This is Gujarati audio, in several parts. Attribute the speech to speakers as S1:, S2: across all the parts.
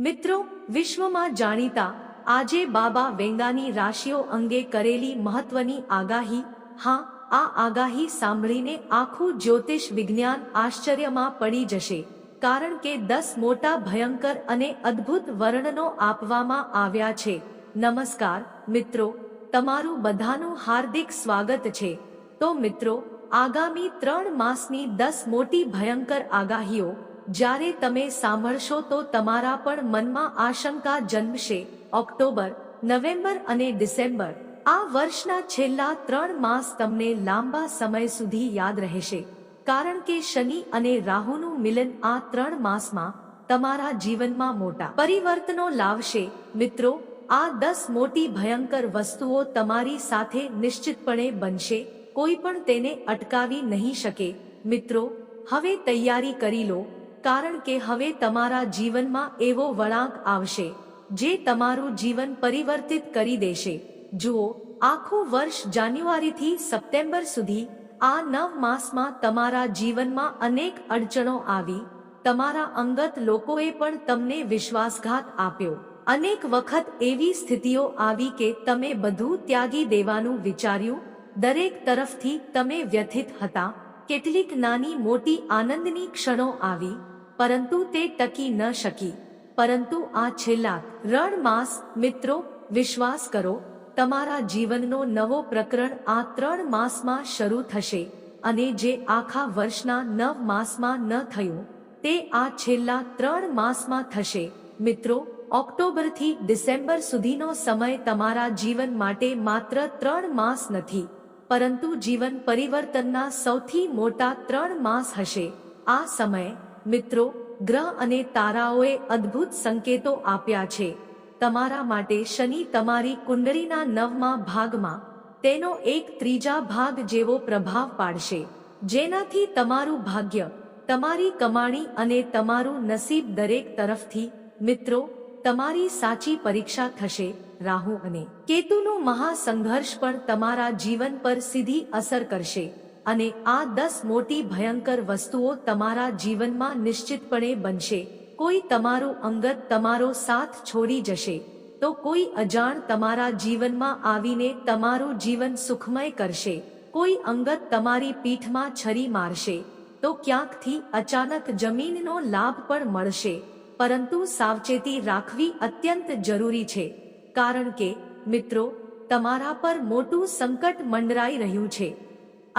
S1: મિત્રો, વિશ્વમાં જાણીતા આજે બાબા વેંગાની રાશિઓ અંગે કરેલી મહત્વની આગાહી. હા, આ આગાહી સાંભળીને આખું જ્યોતિષ વિજ્ઞાન આશ્ચર્યમાં પડી જશે, કારણ કે દસ મોટા ભયંકર અને અદ્ભુત વર્ણનો આપવામાં આવ્યા છે. નમસ્કાર, મિત્રો, તમારું બધાનું હાર્દિક સ્વાગત છે. તો મિત્રો, આગામી ત્રણ માસની દસ મોટી ભયંકર આગાહીઓ જ્યારે તમે સાંભળશો તો તમારા પણ મનમાં આશંકા જન્મશે. ઓક્ટોબર, નવેમ્બર અને ડિસેમ્બર, આ વર્ષના છેલ્લા ત્રણ માસ તમને લાંબા સમય સુધી યાદ રહેશે. કારણ કે શનિ અને રાહુનું મિલન આ ત્રણ માસમાં તમારા જીવનમાં મોટા પરિવર્તનો લાવશે. મિત્રો, આ દસ મોટી ભયંકર વસ્તુઓ તમારી સાથે નિશ્ચિતપણે બનશે. કોઈ પણ તેને અટકાવી નહીં શકે. મિત્રો, હવે તૈયારી કરી લો. કારણ કે હવે તમારા જીવનમાં એવો વળાંક આવશે, જે તમારું જીવન પરિવર્તિત કરી દેશે. જુઓ, આખું વર્ષ જાન્યુઆરીથી સપ્ટેમ્બર સુધી, આ નવ માસમાં તમારા જીવનમાં અનેક અડચણો આવી, તમારા અંગત લોકોએ પણ તમને વિશ્વાસઘાત આપ્યો. અનેક વખત એવી સ્થિતિઓ આવી કે તમે બધું ત્યાગી દેવાનું વિચાર્યું, દરેક તરફથી તમે વ્યથિત હતા. કેટલીક નાની મોટી આનંદની ક્ષણો આવી પરંતુ તે ટકી ન શકી. પરંતુ આ છેલ્લા રણ માસ, મિત્રો, વિશ્વાસ કરો, તમારા જીવનનો નવો પ્રકરણ આ ત્રણ માસમાં શરૂ થશે અને જે આખા વર્ષના નવ માસમાં ન થયું, તે આ છેલ્લા ત્રણ માસમાં થશે. મિત્રો, ઓક્ટોબરથી ડિસેમ્બર સુધીનો સમય તમારા જીવન માટે માત્ર ત્રણ માસ નથી, પરંતુ જીવન પરિવર્તનના સૌથી મોટા ત્રણ માસ હશે. આ સમય મિત્રો, ગ્રહ અને તારાઓએ અદ્ભુત સંકેતો આપ્યા છે. તમારા માટે શનિ તમારી કુંડળીના નવમા ભાગમાં, તેનો એક ત્રીજા ભાગ જેવો પ્રભાવ પાડશે. જેનાથી તમારું ભાગ્ય, તમારી કમાણી અને તમારું નસીબ દરેક તરફથી, મિત્રો, તમારી સાચી પરીક્ષા થશે, રાહુ અને કેતુનો મહાસંઘર્ષ પણ તમારા જીવન પર સીધી અસર કરશે. અને આ દસ મોટી ભયંકર વસ્તુઓ તમારા જીવનમાં નિશ્ચિતપણે બનશે. કોઈ તમારું અંગત તમારો સાથ છોડી જશે. તો કોઈ અજાણ તમારા જીવનમાં આવીને તમારું જીવન સુખમય કરશે. કોઈ અંગત તમારી પીઠમાં છરી મારશે. તો ક્યાંકથી અચાનક જમીનનો લાભ પણ મળશે. પરંતુ સાવચેતી રાખવી અત્યંત જરૂરી છે. કારણ કે, મિત્રો, તમારા પર મોટું સંકટ મંડરાઈ રહ્યું છે.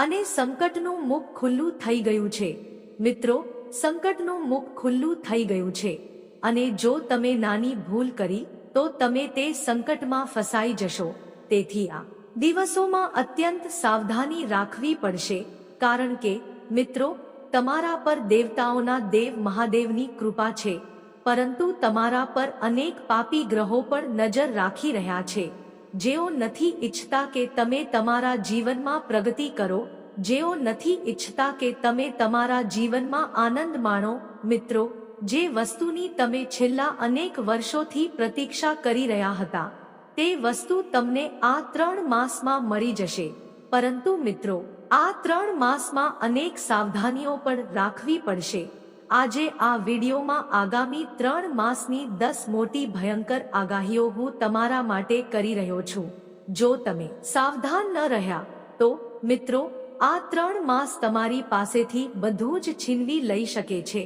S1: અને સંકટનું મુખ ખુલ્લું થઈ ગયું છે. મિત્રો, સંકટનું મુખ ખુલ્લું થઈ ગયું છે. અને જો તમે નાની ભૂલ કરી, તો તમે તે સંકટમાં ફસાઈ જશો. તેથી આ દિવસોમાં અત્યંત સાવધાની રાખવી પડશે. કારણ કે, મિત્રો, તમારા પર દેવતાઓના દેવ મહાદેવની કૃપા છે. પરંતુ તમારા પર અનેક પાપી ગ્રહો પર નજર રાખી રહ્યા છે. જેઓ નથી ઈચ્છતા કે તમે તમારા જીવનમાં પ્રગતિ કરો, જેઓ નથી ઈચ્છતા કે તમે તમારા જીવનમાં આનંદ માણો, મિત્રો, જે વસ્તુની તમે છેલ્લા અનેક વર્ષોથી પ્રતીક્ષા કરી રહ્યા હતા, તે વસ્તુ તમને આ ત્રણ માસમાં મળી જશે. પરંતુ મિત્રો, આ ત્રણ માસમાં અનેક સાવધાનીઓ પણ રાખવી પડશે. આજે આ વિડીયોમાં આગામી ત્રણ માસની દસ મોટી ભયંકર આગાહીઓ હું તમારા માટે કરી રહ્યો છું. જો તમે સાવધાન ન રહ્યા, તો મિત્રો, આ ત્રણ માસ તમારી પાસેથી બધું જ છીનવી લઈ શકે છે.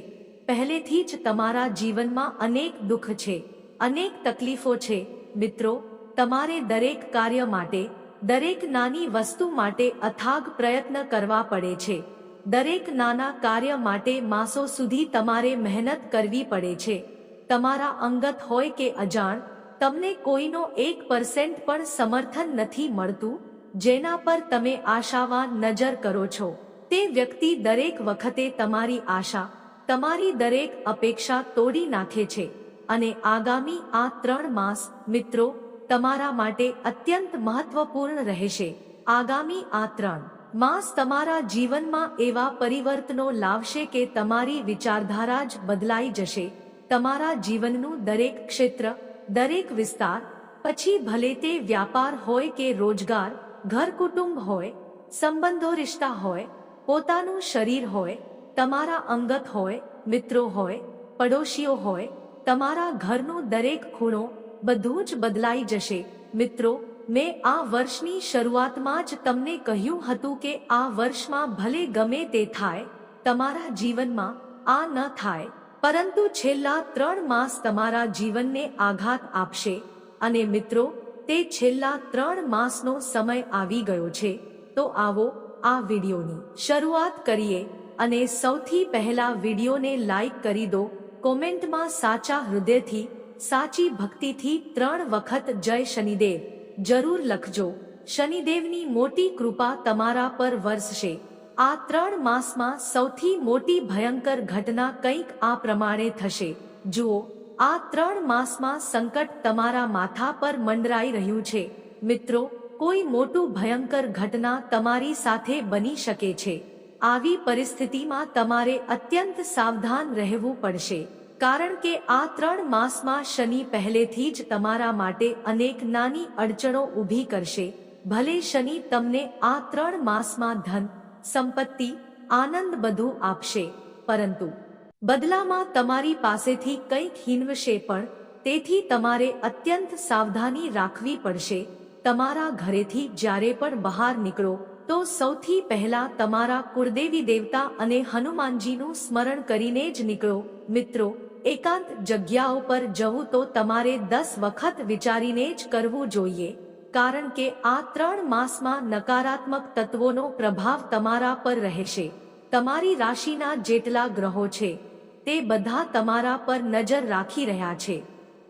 S1: પહેલેથી જ તમારા જીવનમાં અનેક દુઃખ છે, અનેક તકલીફો છે. મિત્રો, તમારે દરેક કાર્ય માટે, દરેક નાની વસ્તુ માટે અથાગ પ્રયત્ન કરવા પડે છે. દરેક નાના કાર્ય માટે માસો સુધી તમારે મહેનત કરવી પડે છે. તમારા અંગત હોય કે અજાણ, તમને કોઈનો એક પર્સેન્ટ પણ સમર્થન નથી મળતું, જેના પર તમે આશાવાન નજર કરો છો. તે વ્યક્તિ દરેક વખતે તમારી આશા, તમારી દરેક અપેક્ષા તોડી નાખે છે. અને આગામી આ ત્રણ માસ, મિત્રો, તમારા માટે અત્યંત મહત્વપૂર્ણ રહેશે. આગામી આ ત્રણ માસ તમારા જીવનમાં એવા પરિવર્તનો લાવશે કે તમારી વિચારધારા જ બદલાઈ જશે. તમારા જીવનનું દરેક ક્ષેત્ર, દરેક વિસ્તાર, પછી ભલે તે વ્યાપાર હોય કે રોજગાર, ઘર કુટુંબ હોય, સંબંધો રિશ્તા હોય, પોતાનું શરીર હોય, તમારા અંગત હોય, મિત્રો હોય, પડોશીઓ હોય, તમારા ઘરનું દરેક ખૂણો બધું જ બદલાઈ જશે. મિત્રો મેં આ વર્ષની શરૂઆતમાં જ તમને કહ્યું હતું કે આ વર્ષમાં ભલે ગમે તે થાય, તમારા જીવનમાં આ ન થાય, પરંતુ છેલ્લા ત્રણ માસ તમારા જીવનને આઘાત આપશે. અને મિત્રો, તે છેલ્લા ત્રણ માસનો સમય આવી ગયો છે. તો આવો આ વિડીયોની શરૂઆત કરીએ અને સૌથી પહેલા વિડીયોને લાઈક કરી દો, કોમેન્ટમાં સાચા હૃદયથી, સાચી ભક્તિથી ત્રણ વખત જય શનિદેવ. જરૂર લખજો. શનિદેવની મોટી કૃપા તમારા પર વરસશે. આ ત્રણ માસમાં સૌથી મોટી ભયંકર ઘટના કંઈક આ પ્રમાણે થશે. જુઓ, આ ત્રણ માસમાં સંકટ તમારા માથા પર મંડરાઈ રહ્યું છે. મિત્રો, કોઈ મોટું ભયંકર ઘટના તમારી સાથે બની શકે છે. આવી પરિસ્થિતિમાં તમારે અત્યંત સાવધાન રહેવું પડશે. કારણ કે આ ત્રણ માસમાં શનિ પહેલેથી જ તમારા માટે અનેક નાની અડચણો ઊભી કરશે. ભલે શનિ તમને આ ત્રણ માસમાં ધન, સંપત્તિ, આનંદ બધું આપશે. પરંતુ બદલામાં તમારી પાસેથી કંઈક હિનવશે પણ, તેથી તમારે અત્યંત સાવધાની રાખવી પડશે. તમારા ઘરેથી જ્યારે પણ બહાર નીકળો, તો સૌથી પહેલા તમારા કુળદેવી દેવતા અને હનુમાનજીનું સ્મરણ કરીને જ નીકળો. મિત્રો એકાંત જગ્યાઓ પર જવું તો તમારે દસ વખત વિચારીને જ કરવું જોઈએ. કારણ કે આ ત્રણ માસમાં નકારાત્મક તત્વોનો પ્રભાવ તમારા પર રહેશે. તમારી રાશિના જેટલા ગ્રહો છે, તે બધા તમારા પર નજર રાખી રહ્યા છે.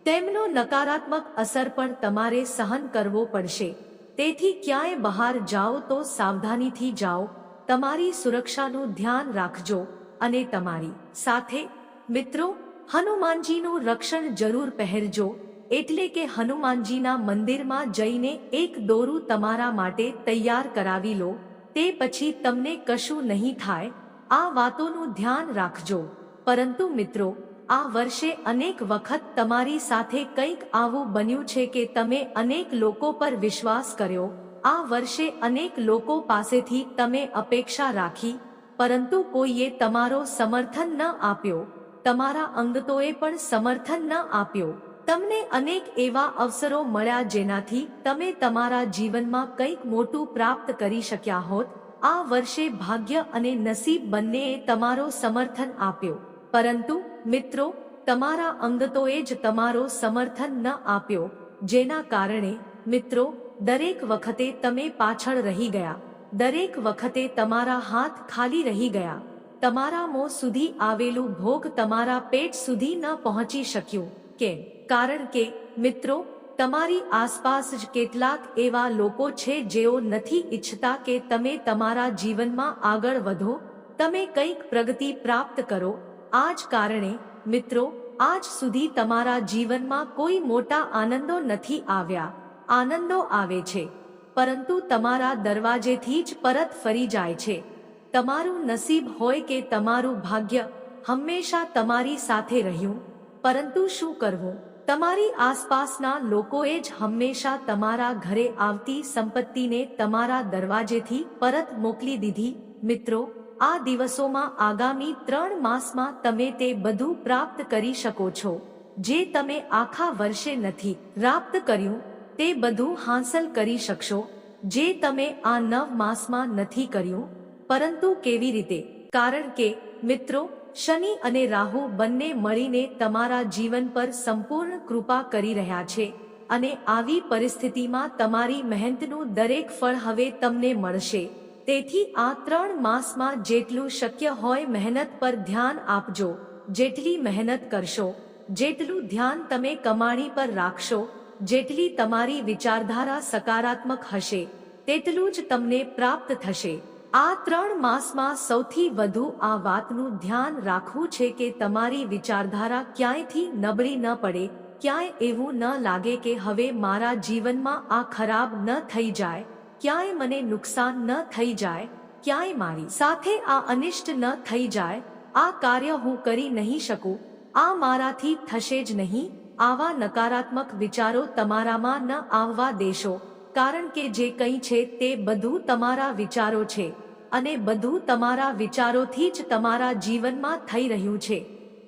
S1: તેમનો નકારાત્મક અસર પણ તમારે સહન કરવો પડશે. તેથી ક્યાંય બહાર જાઓ તો સાવધાનીથી જાઓ. તમારી સુરક્ષાનું ધ્યાન રાખજો અને તમારી સાથે, મિત્રો હનુમાનજીનું રક્ષણ જરૂર પહેરજો, એટલે કે હનુમાનજીના મંદિરમાં જઈને એક દોરું તમારા માટે તૈયાર કરાવી લો, તે પછી તમને કશું નહીં થાય, આ વાતોનું ધ્યાન રાખજો. પરંતુ મિત્રો, આ વર્ષે અનેક વખત તમારી સાથે કંઈક આવું બન્યું છે કે તમે અનેક લોકો પર વિશ્વાસ કર્યો, આ વર્ષે અનેક લોકો પાસેથી તમે અપેક્ષા રાખી, પરંતુ કોઈએ તમારો સમર્થન ન આપ્યો. તમારા અંગતોએ પણ સમર્થન ન આપ્યો. તમને અનેક એવા અવસરો મળ્યા જેનાથી તમે તમારા જીવનમાં કંઈક મોટું પ્રાપ્ત કરી શક્યા હોત. આ વર્ષે ભાગ્ય અને નસીબ બંનેએ તમારો સમર્થન આપ્યો. પરંતુ, મિત્રો, તમારા અંગતોએ જ તમારો સમર્થન ન આપ્યો, જેના કારણે, મિત્રો, દરેક વખતે તમે પાછળ રહી ગયા. દરેક વખતે તમારા હાથ ખાલી રહી ગયા. તમારા મોં સુધી આવેલું ભોગ તમારા પેટ સુધી ન પહોંચી શક્યું. કેમ? કારણ કે, મિત્રો, તમારી આસપાસ જ કેટલાક એવા લોકો છે જેઓ નથી ઈચ્છતા કે તમે તમારા જીવનમાં આગળ વધો, તમે કંઈક પ્રગતિ પ્રાપ્ત કરો. આ જ કારણે, મિત્રો, આજ સુધી તમારા જીવનમાં કોઈ મોટા આનંદો નથી આવ્યા. આનંદો આવે છે. પરંતુ તમારા દરવાજેથી જ પરત ફરી જાય છે. તમારું નસીબ હોય કે તમારું ભાગ્ય, હંમેશા તમારી સાથે રહ્યું. પરંતુ શું કરવું? તમારી આસપાસના લોકોએ જ હંમેશા તમારા ઘરે આવતી સંપત્તિને તમારા દરવાજેથી પરત મોકલી દીધી. મિત્રો, આ દિવસોમાં આગામી ત્રણ માસમાં તમે તે બધું પ્રાપ્ત કરી શકો છો. જે તમે આખા વર્ષે નથી પ્રાપ્ત કર્યું, તે બધું હાંસલ કરી શકશો. જે તમે આ નવ માસમાં નથી કર્યું પરંતુ કેવી રીતે? કારણ કે, મિત્રો, શનિ અને રાહુ બંને મળીને તમારા જીવન પર સંપૂર્ણ કૃપા કરી રહ્યા છે અને આવી પરિસ્થિતિમાં તમારી મહેનતનું દરેક ફળ હવે તમને મળશે. તેથી આ ત્રણ માસમાં જેટલું શક્ય હોય મહેનત પર ધ્યાન આપજો. જેટલી મહેનત કરશો, જેટલું ધ્યાન તમે કમાણી પર રાખશો, જેટલી તમારી વિચારધારા સકારાત્મક હશે, તેટલું જ તમને પ્રાપ્ત થશે. આ ત્રણ માસમાં સૌથી વધુ આ વાતનું ધ્યાન રાખવું છે કે તમારી વિચારધારા ક્યાંયથી નબળી ન પડે, ક્યાંય એવું ન લાગે કે હવે મારા જીવનમાં આ ખરાબ ન થઈ જાય, ક્યાંય મને નુકસાન ન થઈ જાય, ક્યાંય મારી સાથે આ અનિષ્ટ ન થઈ જાય, આ કાર્ય હું કરી નહીં શકું, આ મારાથી થશે જ નહીં, આવા નકારાત્મક વિચારો તમારામાં ન આવવા દેશો. કારણ કે જે કંઈ છે તે બધું તમારા વિચારો છે અને બધું તમારા વિચારોથી જ તમારા જીવનમાં થઈ રહ્યું છે.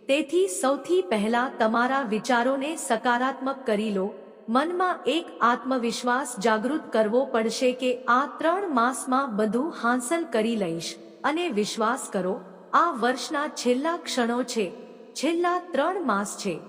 S1: તેથી સૌથી પહેલા તમારા વિચારોને સકારાત્મક કરી લો. મનમાં એક આત્મવિશ્વાસ જાગૃત કરવો પડશે કે આ ત્રણ માસમાં બધું હાંસલ કરી લઈશ અને વિશ્વાસ કરો, આ વર્ષના છેલ્લા ક્ષણો છે, છેલ્લા ત્રણ માસ છે.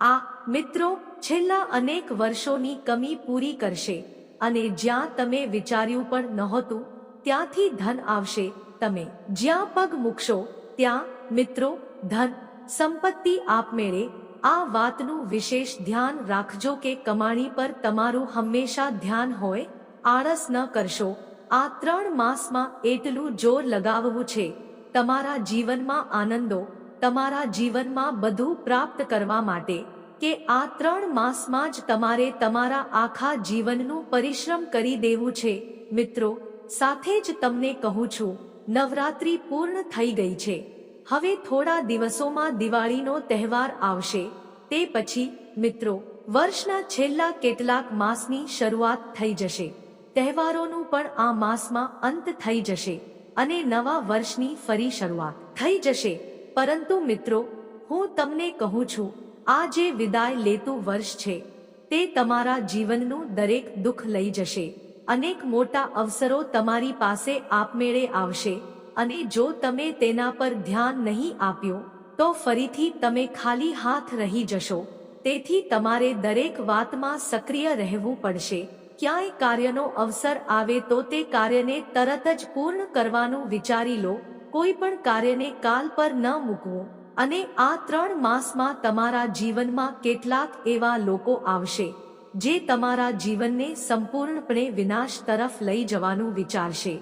S1: આ મિત્રો, છેલ્લા અનેક વર્ષોની કમી પૂરી કરશે. અને જ્યાં તમે વિચાર્યું પણ નહોતું, ત્યાંથી ધન આવશે તમે. જ્યાં પગ મૂકશો, ત્યાં, મિત્રો, ધન, સંપત્તિ આપમેળે. આ વાતનું વિશેષ ધ્યાન રાખજો કે કમાણી પર તમારું હંમેશા ધ્યાન હોય, આળસ ન કરશો. આ ત્રણ માસમાં એટલું જોર લગાવવું છે. તમારા જીવનમાં આનંદો, તમારા જીવનમાં બધું પ્રાપ્ત કરવા માટે. કે આ ત્રણ માસમાં જ તમારે તમારા આખા જીવનનું પરિશ્રમ કરી દેવું છે. મિત્રો, સાથે જ તમને કહું છું, નવરાત્રી પૂર્ણ થઈ ગઈ છે. હવે થોડા દિવસોમાં દિવાળીનો તહેવાર આવશે. તે પછી, મિત્રો, વર્ષના છેલ્લા કેટલાક માસની શરૂઆત થઈ જશે. તહેવારોનું પણ આ માસમાં અંત થઈ જશે અને નવા વર્ષની ફરી શરૂઆત થઈ જશે. પરંતુ મિત્રો, હું તમને કહું છું આ જે વિદાય લેતું વર્ષ છે, તે તમારા જીવનનું દરેક દુઃખ લઈ જશે. અનેક મોટા અવસરો તમારી પાસે આપમેળે આવશે અને જો તમે તેના પર ધ્યાન નહીં આપ્યું, તો ફરીથી તમે ખાલી હાથ રહી જશો. તેથી તમારે દરેક વાતમાં સક્રિય રહેવું પડશે. ક્યાંય કાર્યનો અવસર આવે તો તે કાર્યને તરત જ પૂર્ણ કરવાનું વિચારી લો. કોઈ પણ કાર્યને કાલ પર ન મૂકવું. અને આ ત્રણ માસમાં તમારા જીવનમાં કેટલાક એવા લોકો આવશે, જે તમારા જીવનને સંપૂર્ણપણે વિનાશ તરફ લઈ જવાનું વિચારશે.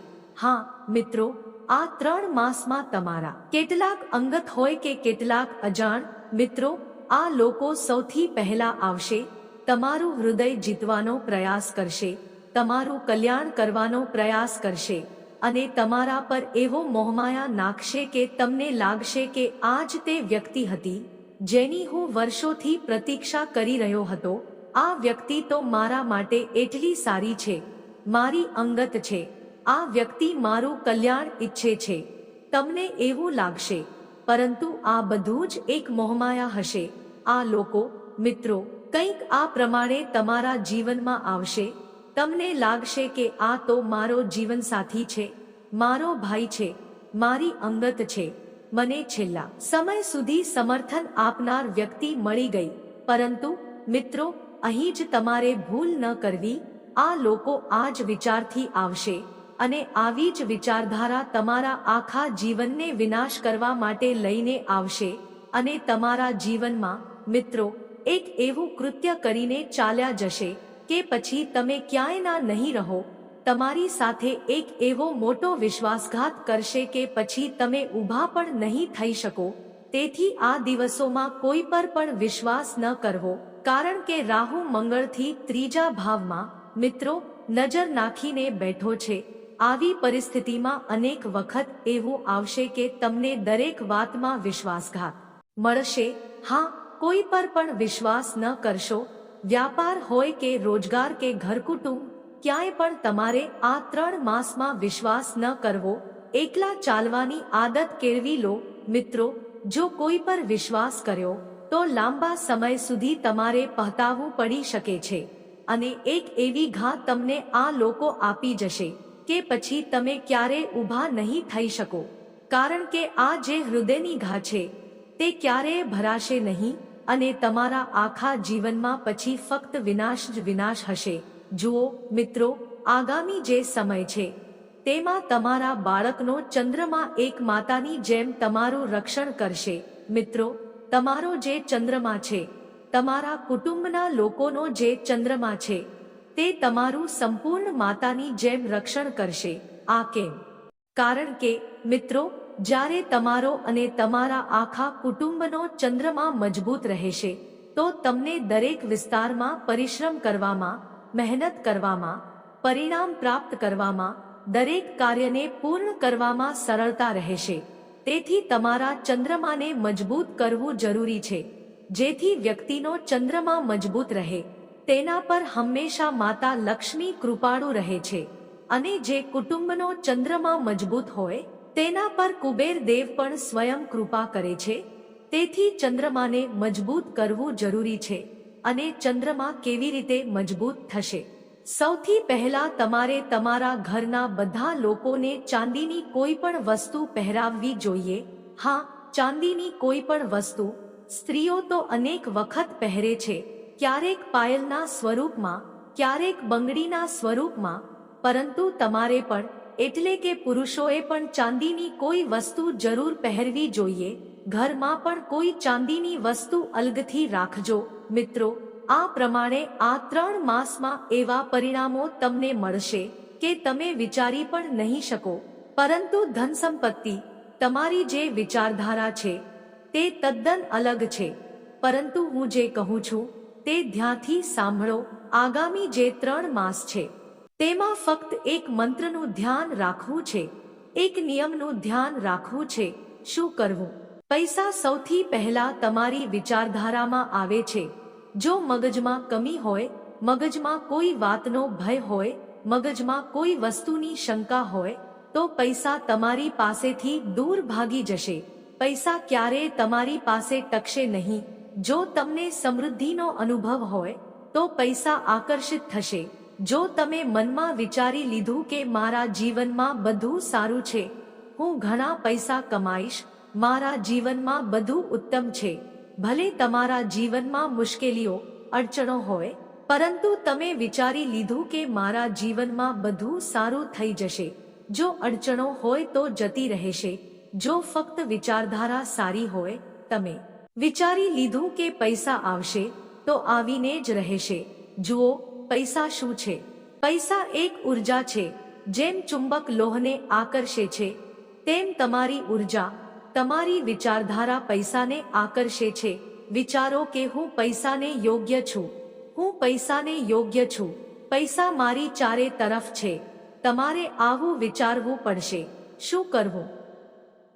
S1: હા, મિત્રો, આ ત્રણ માસમાં તમારા કેટલાક અંગત હોય કે કેટલાક અજાણ, મિત્રો, આ લોકો સૌથી પહેલા આવશે, તમારું હૃદય જીતવાનો પ્રયાસ કરશે, તમારું કલ્યાણ કરવાનો પ્રયાસ કરશે. અને તમારા પર એવો મોહમાયા નાખશે કે તમને લાગશે કે આ જ તે વ્યક્તિ હતી, જેની હું વર્ષોથી પ્રતીક્ષા કરી રહ્યો હતો, આ વ્યક્તિ તો મારા માટે એટલી સારી છે, મારી અંગત છે, આ વ્યક્તિ મારું કલ્યાણ ઈચ્છે છે, તમને એવું લાગશે, પરંતુ આ બધું જ એક મોહમાયા હશે, આ લોકો, મિત્રો, કંઈક આ પ્રમાણે તમારા જીવનમાં આવશે તમને લાગશે કે આ તો મારો જીવનસાથી છે, મારો ભાઈ છે, મારી અંગત છે, મને છેલ્લા સમય સુધી સમર્થન આપનાર વ્યક્તિ મળી ગઈ. પરંતુ, મિત્રો, અહીં જ તમારે ભૂલ ન કરવી, આ લોકો આ જ વિચારથી આવશે અને આવી જ વિચારધારા તમારા આખા જીવનને વિનાશ કરવા માટે લઈને આવશે અને તમારા જીવનમાં, મિત્રો, એક એવું કૃત્ય કરીને ચાલ્યા જશે કે પછી તમે ક્યાંયના નહીં રહો, તમારી સાથે એક એવો મોટો વિશ્વાસઘાત કરશે કે પછી તમે ઊભા પણ નહીં થઈ શકો. તેથી આ દિવસોમાં કોઈ પર પણ વિશ્વાસ ન કરવો, કારણ કે રાહુ મંગળથી ત્રીજા ભાવમાં, મિત્રો, નજર નાખીને બેઠો છે. આવી પરિસ્થિતિમાં અનેક વખત એવું આવશે કે તમને દરેક વાતમાં વિશ્વાસઘાત મળશે. હા, કોઈ પર પણ વિશ્વાસ ન કરશો. વ્યાપાર હોય કે રોજગાર કે ઘરકુટુંબ, ક્યાંય પણ તમારે આ ત્રણ માસમાં વિશ્વાસ ન કરવો, એકલા ચાલવાની આદત કેળવી લો. મિત્રો, જો કોઈ પર વિશ્વાસ કર્યો, તો લાંબા સમય સુધી તમારે પહતાવવું પડી શકે છે. અને એક એવી ઘા તમને આ લોકો આપી જશે, કે પછી તમે ક્યારે ઊભા નહીં થઈ શકો. કારણ કે આ જે હૃદયની ઘા છે, તે ક્યારેય ભરાશે નહીં. અને તમારા આખા જીવનમાં પછી ફક્ત વિનાશ જ વિનાશ હશે. જુઓ, મિત્રો, આગામી જે સમય છે, તેમાં તમારા બાળકનો ચંદ્રમા એક માતાની જેમ તમારું રક્ષણ કરશે. મિત્રો, તમારો જે ચંદ્રમા છે, તમારા કુટુંબના લોકોનો જે ચંદ્રમા છે, તે તમારું સંપૂર્ણ માતાની જેમ રક્ષણ કરશે. આ કેમ? કારણ કે, મિત્રો જ્યારે તમારો અને તમારા આખા કુટુંબનો ચંદ્રમા મજબૂત રહેશે, તો તમને દરેક વિસ્તારમાં પરિશ્રમ કરવામાં, મહેનત કરવામાં, પરિણામ પ્રાપ્ત કરવામાં, દરેક કાર્યને પૂર્ણ કરવામાં સરળતા રહેશે. તેથી તમારા ચંદ્રમાને મજબૂત કરવું જરૂરી છે. જેથી વ્યક્તિનો ચંદ્રમા મજબૂત રહે. તેના પર હંમેશા માતા લક્ષ્મી કૃપાળુ રહે છે. અને જે કુટુંબનો ચંદ્રમા મજબૂત હોય તેના પર કુબેર દેવ પણ સ્વયં કૃપા કરે છે. તેથી ચંદ્રમાને મજબૂત કરવું જરૂરી છે અને ચંદ્રમા કેવી રીતે મજબૂત થશે? સૌથી પહેલા તમારે તમારા ઘરના બધા લોકોને ચાંદીની કોઈ પણ વસ્તુ પહેરાવવી જોઈએ. હા, ચાંદીની કોઈ પણ વસ્તુ. સ્ત્રીઓ તો અનેક વખત પહેરે છે. ક્યારેક પાયલના સ્વરૂપમાં, ક્યારેક બંગડીના સ્વરૂપમાં, પરંતુ તમારે પણ એટલે કે પુરુષોએ પણ ચાંદીની કોઈ વસ્તુ જરૂર પહેરવી જોઈએ. ઘરમાં પણ કોઈ ચાંદીની વસ્તુ અલગથી રાખજો. મિત્રો, આ પ્રમાણે આ ત્રણ માસમાં એવા પરિણામો તમને મળશે કે તમે વિચારી પણ નહીં શકો. પરંતુ ધન સંપત્તિ તમારી જે વિચારધારા છે, તે તદ્દન અલગ છે. પરંતુ હું જે કહું છું, તે ધ્યાનથી સાંભળો. આગામી જે ત્રણ માસ છે તેમાં ફક્ત એક મંત્રનું ધ્યાન રાખવું છે. એક નિયમનું ધ્યાન રાખવું છે. શું કરવું? પૈસા સૌથી પહેલા તમારી વિચારધારામાં આવે છે. જો મગજમાં કમી હોય, મગજમાં કોઈ વાતનો ભય હોય, મગજમાં કોઈ વસ્તુની શંકા હોય, તો પૈસા તમારી પાસેથી દૂર ભાગી જશે. પૈસા ક્યારેય તમારી પાસે ટકશે નહીં. જો તમને સમૃદ્ધિનો અનુભવ હોય, તો પૈસા આકર્ષિત થશે. જો તમે મનમાં વિચારી લીધું કે મારા જીવનમાં બધું સારું છે, હું ઘણા પૈસા કમાઈશ, મારા જીવનમાં બધું ઉત્તમ છે, ભલે તમારા જીવનમાં મુશ્કેલીઓ, અડચણો હોય, પરંતુ તમે વિચારી લીધું કે મારા જીવનમાં બધું સારું થઈ જશે. જો અડચણો હોય તો જતી રહેશે. જો ફક્ત વિચારધારા સારી હોય, તમે વિચારી લીધું કે પૈસા આવશે, તો આવીને જ રહેશે. જુઓ પૈસા શું છે? પૈસા એક ઊર્જા છે, જેમ ચુંબક લોહને આકર્ષે છે, તેમ તમારી ઊર્જા, તમારી વિચારધારા પૈસાને આકર્ષે છે. વિચારો કે હું પૈસાને યોગ્ય છું, હું પૈસાને યોગ્ય છું. પૈસા મારી ચારે તરફ છે, તમારે આવું વિચારવું પડશે. શું કરવું?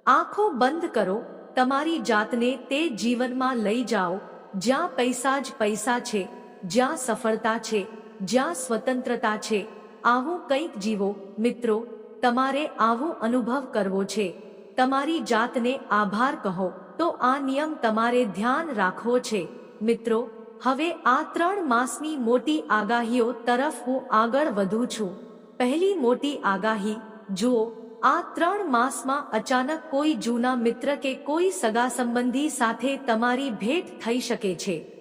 S1: આંખો બંધ કરો, તમારી જાતને તે જીવનમાં લઈ જાઓ, જ્યાં પૈસા જ પૈસા છે, જ્યાં સફળતા છે. જ્યાં સ્વતંત્રતા છે. આવું કંઈક જીવો, મિત્રો, તમારે આવો અનુભવ કરવો છે. તમારી જાતને આભાર કહો. તો આ નિયમ તમારે ધ્યાન રાખવો છે. મિત્રો, હવે આ ત્રણ માસની મોટી આગાહીઓ તરફ હું આગળ વધું છું. પહેલી મોટી આગાહી, જુઓ, આ ત્રણ માસમાં અચાનક કોઈ જૂના મિત્ર કે કોઈ સગા સંબંધી સાથે તમારી ભેટ થઈ શકે છે.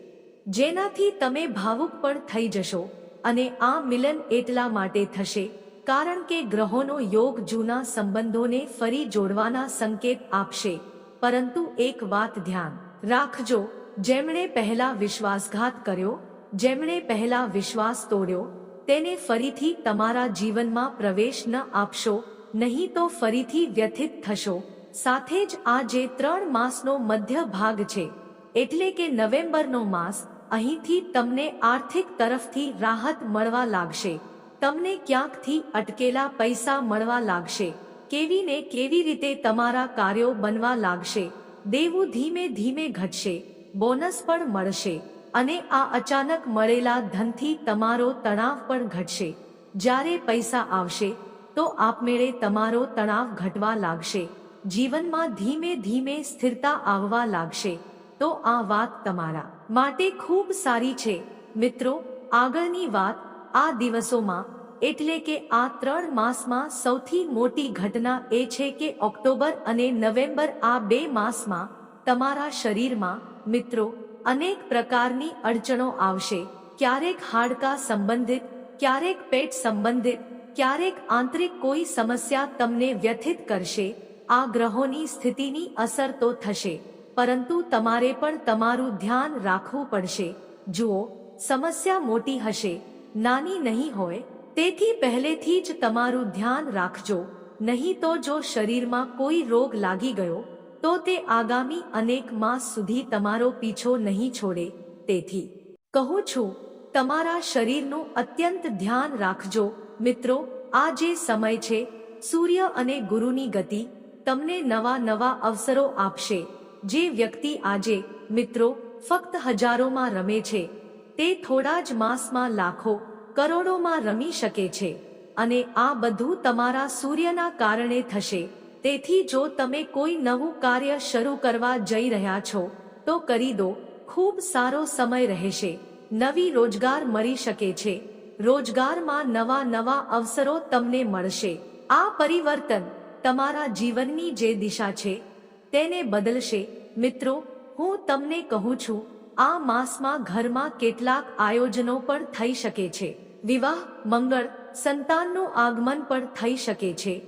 S1: જેનાથી તમે ભાવુક પણ થઈ જશો. અને આ મિલન એટલા માટે થશે, કારણ કે ગ્રહોનો યોગ જૂના સંબંધોને ફરી જોડવાના સંકેત આપશે. પરંતુ એક વાત ધ્યાન રાખજો, જેમણે પહેલા વિશ્વાસઘાત કર્યો, જેમણે પહેલા વિશ્વાસ તોડ્યો, તેને ફરીથી તમારા જીવનમાં પ્રવેશ ન આપશો, નહીં તો ફરીથી વ્યથિત થશો. સાથે જ આ જે ત્રણ માસનો મધ્ય ભાગ છે, એટલે કે નવેમ્બરનો માસ અહીંથી તમને આર્થિક તરફથી રાહત મળવા લાગશે. તમને ક્યાંકથી અટકેલા પૈસા મળવા લાગશે. કેવી ને કેવી રીતે તમારા કાર્યો બનવા લાગશે. દેવું ધીમે ધીમે ઘટશે. બોનસ પણ મળશે. અને આ અચાનક મળેલા ધનથી તમારો તણાવ પણ ઘટશે. જ્યારે પૈસા આવશે, તો આપમેળે તમારો તણાવ ઘટવા લાગશે. જીવનમાં ધીમે ધીમે સ્થિરતા આવવા લાગશે. તો આ વાત તમારા માટે ખૂબ સારી છે. મિત્રો, આગળની વાત આ દિવસોમાં, એટલે કે આ ત્રણ માસમાં સૌથી મોટી ઘટના એ છે કે ઓક્ટોબર અને નવેમ્બર આ બે માસમાં તમારા શરીરમાં, મિત્રો, અનેક પ્રકારની અડચણો આવશે. ક્યારેક હાડકા સંબંધિત, ક્યારેક પેટ સંબંધિત, ક્યારેક આંતરિક કોઈ સમસ્યા તમને વ્યથિત કરશે. આ ગ્રહોની સ્થિતિની અસર તો થશે. પરંતુ તમારે પણ તમારું ધ્યાન રાખવું પડશે. જુઓ, સમસ્યા મોટી હશે, નાની નહીં હોય, તેથી પહેલેથી જ તમારું ધ્યાન રાખજો. નહીં તો જો શરીરમાં કોઈ રોગ લાગી ગયો, તો તે આગામી અનેક માસ સુધી તમારો પીછો નહીં છોડે. તેથી, કહું છું, તમારા શરીરનું અત્યંત ધ્યાન રાખજો. મિત્રો, આ જે સમય છે, સૂર્ય અને ગુરુની ગતિ તમને નવા નવા અવસરો આપશે. જે વ્યક્તિ આજે મિત્રો ફક્ત હજારોમાં રમે છે, તે થોડા જ માસમાં લાખો કરોડોમાં રમી શકે છે અને આ બધું તમારા સૂર્યના કારણે થશે. તેથી જો તમે કોઈ નવું કાર્ય શરૂ કરવા જઈ રહ્યા છો, તો કરી દો. ખૂબ સારો સમય રહેશે. નવી રોજગાર મળી શકે છે. રોજગારમાં નવા નવા અવસરો તમને મળશે. આ પરિવર્તન તમારા જીવનની જે દિશા છે તેને બદલશે. મિત્રો, હું તમને કહું છું, આ માસમાં ઘરમાં કેટલાક આયોજનો પણ થઈ શકે છે. વિવાહ, મંગળ, સંતાનનું આગમન પણ થઈ શકે છે.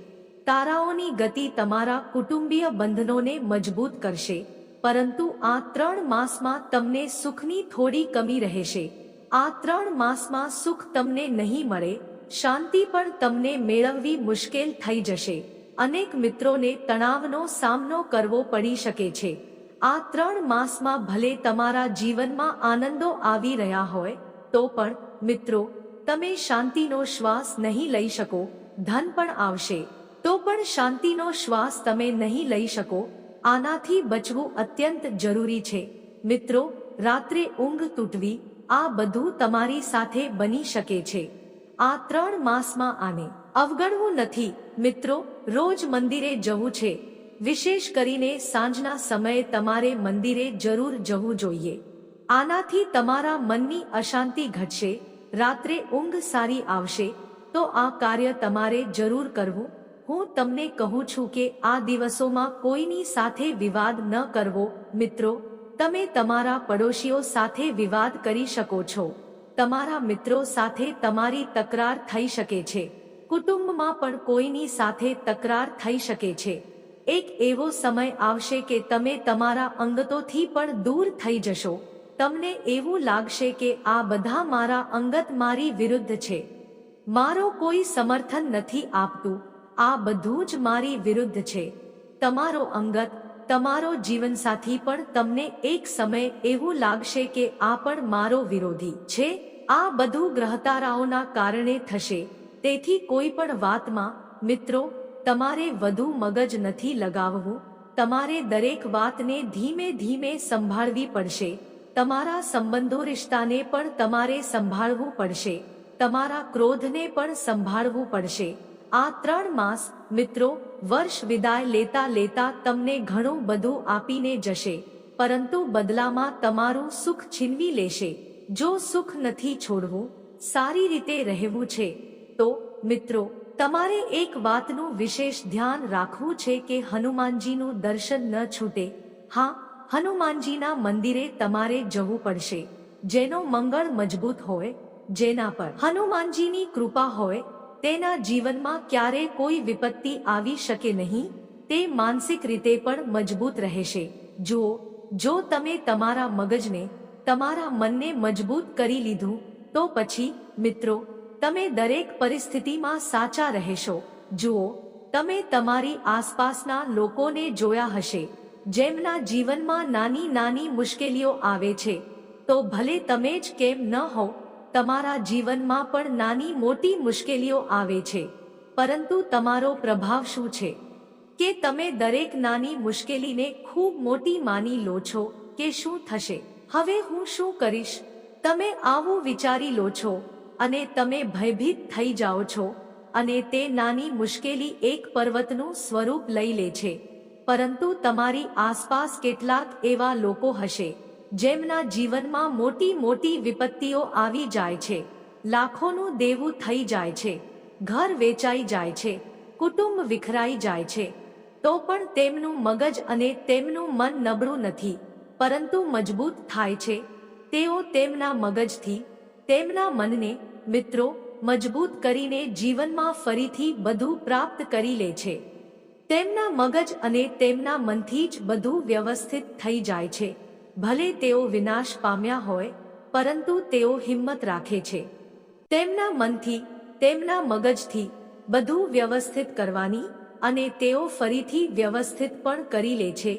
S1: તારાઓની ગતિ તમારા કુટુંબીય બંધનોને મજબૂત કરશે. પરંતુ આ ત્રણ માસમાં તમને સુખની થોડી કમી રહેશે. આ ત્રણ માસમાં સુખ તમને નહીં મળે. શાંતિ પણ તમને મેળવવી મુશ્કેલ થઈ જશે. અનેક મિત્રોને તણાવનો સામનો કરવો પડી શકે છે. આ ત્રણ માસમાં ભલે તમારા જીવનમાં આનંદો આવી રહ્યા હોય, તો પણ, મિત્રો, તમે શાંતિનો શ્વાસ નહીં લઈ શકો, ધન પણ આવશે. તો પણ શાંતિનો શ્વાસ તમે નહીં લઈ શકો, આનાથી બચવું અત્યંત જરૂરી છે. મિત્રો, રાત્રે ઊંઘ તૂટવી આ બધું તમારી સાથે બની શકે છે. આ ત્રણ માસમાં આને અવગણવું નથી. મિત્રો, રોજ મંદિરે જવું છે. વિશેષ કરીને સાંજના સમયે તમારે મંદિરે જરૂર જવું જોઈએ. આનાથી તમારા મનની અશાંતિ ઘટશે, રાત્રે ઊંઘ સારી આવશે, તો આ કાર્ય તમારે જરૂર કરવું. હું તમને કહું છું કે આ દિવસોમાં કોઈની સાથે વિવાદ ન કરવો. મિત્રો, તમે તમારા પડોશીઓ સાથે વિવાદ કરી શકો છો. તમારા મિત્રો સાથે તમારી તકરાર થઈ શકે છે. કુટુંબમાં પણ કોઈની સાથે તકરાર થઈ શકે છે. એક એવો સમય આવશે કે તમે તમારા અંગતોથી પણ દૂર થઈ જશો. તમને એવું લાગશે કે આ બધા મારા અંગત મારી વિરુદ્ધ છે. મારો કોઈ સમર્થન નથી આપતું. આ બધું જ મારી વિરુદ્ધ છે. તમારો અંગત, તમારો જીવનસાથી પણ તમને એક સમય એવું લાગશે કે આ પણ મારો વિરોધી છે. આ બધું ગ્રહતારાઓના કારણે થશે. તેથી કોઈ પણ વાતમાં, મિત્રો, તમારે વધુ મગજ નથી લગાવવું. તમારે દરેક વાતને ધીમે ધીમે સંભાળવી પડશે. તમારા સંબંધો રિશ્તાને પણ તમારે સંભાળવું પડશે. તમારા ક્રોધને પણ સંભાળવું પડશે. આ ત્રણ માસ, મિત્રો, વર્ષ વિદાય લેતા લેતા તમને ઘણું બધું આપીને જશે. પરંતુ બદલામાં તમારું સુખ છીનવી લેશે. જો સુખ નથી છોડવું, સારી રીતે રહેવું છે. તો, મિત્રો, તમારે એક વાતનું વિશેષ ધ્યાન રાખવું છે કે હનુમાનજીનું દર્શન ન છૂટે. હા, હનુમાનજીના મંદિરે તમારે જવું પડશે. જેનો મંગળ મજબૂત હોય, જેના પર હનુમાનજીની કૃપા હોય, તેના જીવનમાં ક્યારે કોઈ વિપત્તિ આવી શકે નહીં, તે માનસિક રીતે પણ મજબૂત રહેશે. જુઓ, જો તમે તમારા મગજને, તમારા મનને મજબૂત કરી લીધું, તો પછી, મિત્રો તમે દરેક પરિસ્થિતિમાં સાચા રહેશો. જુઓ, તમે તમારી આસપાસના લોકોને જોયા હશે, જેમના જીવનમાં નાની નાની મુશ્કેલીઓ આવે છે. તો ભલે તમે જ કેમ ન હો તમારા જીવનમાં પણ નાની મોટી મુશ્કેલીઓ આવે છે. પરંતુ તમારો પ્રભાવ શું છે? કે તમે દરેક નાની મુશ્કેલીને ખૂબ મોટી માની લો છો કે શું થશે? હવે હું શું કરીશ? તમે આવું વિચારી લો છો અને તમે ભયભીત થઈ જાઓ છો, અને તે નાની મુશ્કેલી એક પર્વતનું સ્વરૂપ લઈ લે છે. પરંતુ તમારી આસપાસ કેટલાક એવા લોકો હશે, જેમના જીવનમાં મોટી મોટી વિપત્તિઓ આવી જાય છે. લાખોનું દેવું થઈ જાય છે, ઘર વેચાઈ જાય છે, કુટુંબ વિખરાઈ જાય છે. તો પણ તેમનું મગજ અને તેમનું મન નબળું નથી, પરંતુ મજબૂત થાય છે. તેઓ તેમના મગજથી તેમના મનને મિત્રો મજબૂત કરીને જીવનમાં ફરીથી બધું પ્રાપ્ત કરી લે છે. તેમના મગજ અને તેમના મનથી જ બધું વ્યવસ્થિત થઈ જાય છે. ભલે તેઓ વિનાશ પામ્યા હોય, પરંતુ તેઓ હિંમત રાખે છે. તેમના મનથી, તેમના મગજથી બધું વ્યવસ્થિત કરવાની અને તેઓ ફરીથી વ્યવસ્થિત પણ કરી લે છે.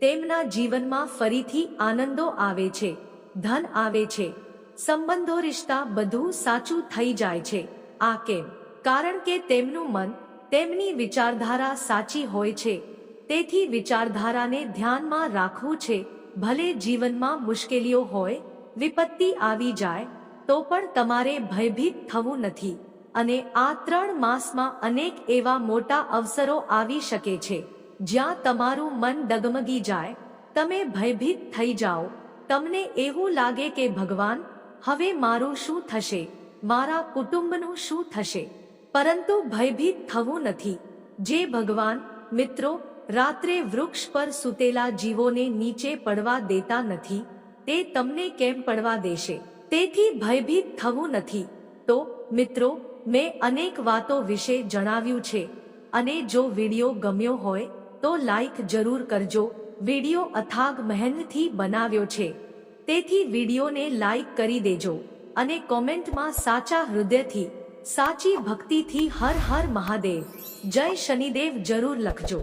S1: તેમના જીવનમાં ફરીથી આનંદો આવે છે, ધન આવે છે. સંબંધો, રિશ્તા બધું સાચું થઈ જાય છે. આ કેમ? કારણ કે તેમનું મન તેમની વિચારધારા સાચી હોય છે. તેથી વિચારધારાને ધ્યાનમાં રાખવું છે. ભલે જીવનમાં મુશ્કેલીઓ હોય, વિપત્તિ આવી જાય, તો પણ તમારે ભયભીત થવું નથી. અને આ ત્રણ માસમાં અનેક એવા મોટા અવસરો આવી શકે છે. જ્યાં તમારું મન ડગમગી જાય, તમે ભયભીત થઈ જાઓ. તમને એવું લાગે કે ભગવાન હવે મારું શું થશે? મારા કુટુંબનું શું થશે? પરંતુ ભયભીત થવું નથી. જે ભગવાન, મિત્રો, રાત્રે વૃક્ષ પર સૂતેલા જીવોને નીચે પડવા દેતા નથી, તે તમને કેમ પડવા દેશે? તેથી ભયભીત થવું નથી. તો, મિત્રો, મેં અનેક વાતો વિશે જણાવ્યું છે. અને જો વીડિયો ગમ્યો હોય, તો લાઈક જરૂર કરજો. વિડિયો અથાગ મહેનતથી બનાવ્યો છે. તેથી વિડિયોને લાઈક કરી દેજો અને કોમેન્ટમાં સાચા હૃદયથી, સાચી ભક્તિથી હર હર મહાદેવ. જય શનિદેવ જરૂર લખજો.